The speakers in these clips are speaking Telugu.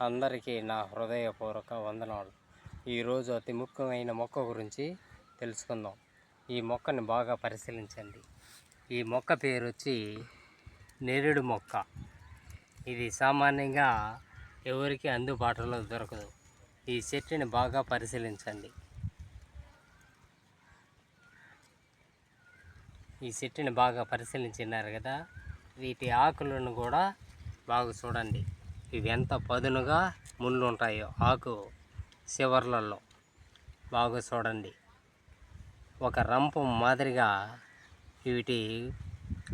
అందరికీ నా హృదయపూర్వక వందనాలు. ఈరోజు అతి ముఖ్యమైన మొక్క గురించి తెలుసుకుందాం. ఈ మొక్కని బాగా పరిశీలించండి. ఈ మొక్క పేరు వచ్చి నేరుడు మొక్క. ఇది సామాన్యంగా ఎవరికి అందుబాటులో దొరకదు. ఈ చెట్టుని బాగా పరిశీలించండి. ఈ చెట్టుని బాగా పరిశీలించినారు కదా? వీటి ఆకులను కూడా బాగా చూడండి. ఇవి ఎంత పదునుగా ముళ్ళు ఉంటాయో ఆకు చివర్లలో. బాగా చూడండి. ఒక రంపం మాదిరిగా వీటి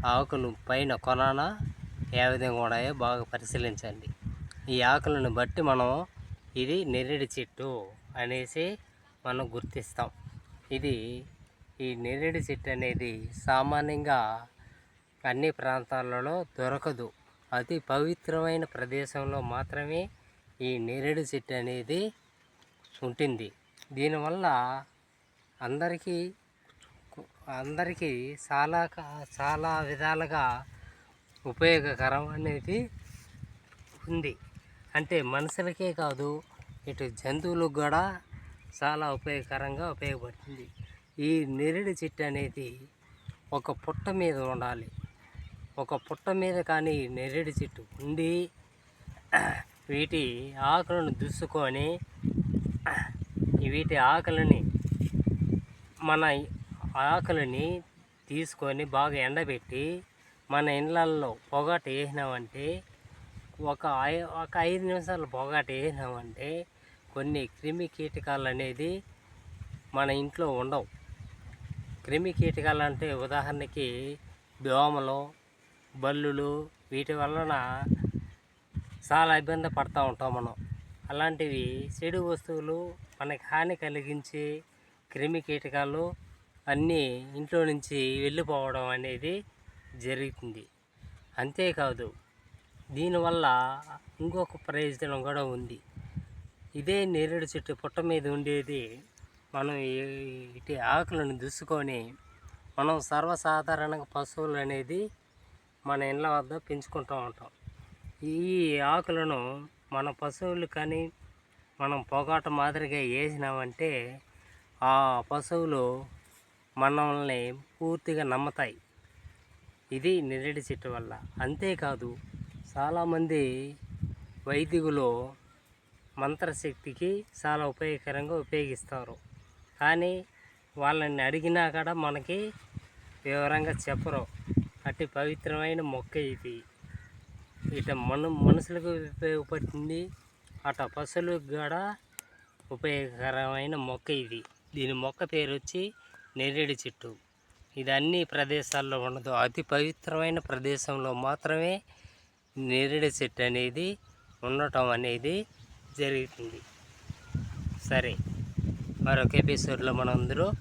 ఆకులు పైన కొనాన ఏ విధంగా ఉన్నాయో బాగా పరిశీలించండి. ఈ ఆకులను బట్టి మనం ఇది నెర్రెడి చెట్టు అనేసి మనం గుర్తిస్తాం. ఇది ఈ నెర్రెడి చెట్టు అనేది సామాన్యంగా అన్ని ప్రాంతాలలో దొరకదు. అతి పవిత్రమైన ప్రదేశంలో మాత్రమే ఈ నేరేడు చెట్టు అనేది ఉంటుంది. దీనివల్ల అందరికీ అందరికీ చాలా చాలా విధాలుగా ఉపయోగకరం అనేది ఉంది. అంటే మనుషులకే కాదు ఇటు జంతువులకు కూడా చాలా ఉపయోగకరంగా ఉపయోగపడుతుంది. ఈ నేరేడు చెట్టు అనేది ఒక పుట్ట మీద ఉండాలి. ఒక పుట్ట మీద కానీ నెర్రెడి చెట్టు ఉండి వీటి ఆకులను దుస్సుకొని వీటి ఆకులని మన ఆకులని తీసుకొని బాగా ఎండబెట్టి మన ఇండ్లల్లో పొగాట వేసినామంటే ఒక ఒక ఐదు నిమిషాలు పొగాట వేసినామంటే కొన్ని క్రిమి కీటకాలు అనేది మన ఇంట్లో ఉండవు. క్రిమి కీటకాలు అంటే ఉదాహరణకి దోమలు బల్లులు వీటి వలన చాలా ఇబ్బంది పడుతూ ఉంటాం మనం. అలాంటివి చెడు వస్తువులు మనకి హాని కలిగించే క్రిమి కీటకాలు అన్నీ ఇంట్లో నుంచి వెళ్ళిపోవడం అనేది జరుగుతుంది. అంతేకాదు దీనివల్ల ఇంకొక ప్రయోజనం కూడా ఉంది. ఇదే నేరేడు చెట్టు పుట్ట మీద ఉండేది మనం ఇటు ఆకులను దుసుకొని మనం సర్వసాధారణంగా పశువులు అనేది మన ఇండ్ల వద్ద పెంచుకుంటూ ఉంటాం. ఈ ఆకులను మన పశువులు కానీ మనం పొగాట మాదిరిగా వేసినామంటే ఆ పశువులు మనల్ని పూర్తిగా నమ్మతాయి. ఇది నిరడి చెట్టు వల్ల. అంతేకాదు చాలామంది వైదికులు మంత్రశక్తికి చాలా ఉపయోగకరంగా ఉపయోగిస్తారు. కానీ వాళ్ళని అడిగినా కూడా మనకి వివరంగా చెప్పరు. అతి పవిత్రమైన మొక్క ఇది. ఇట మన మనుషులకు ఉపయోగపడుతుంది. అట పశువులకు కూడా ఉపయోగకరమైన మొక్క ఇది. దీని మొక్క పేరు వచ్చి నేరేడు చెట్టు. ఇది అన్ని ప్రదేశాల్లో ఉండదు. అతి పవిత్రమైన ప్రదేశంలో మాత్రమే నేరేడు చెట్టు అనేది ఉండటం అనేది జరుగుతుంది. సరే మరొక ఎపిసోడ్లో మనందరూ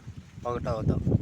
ఒకటవుదాం.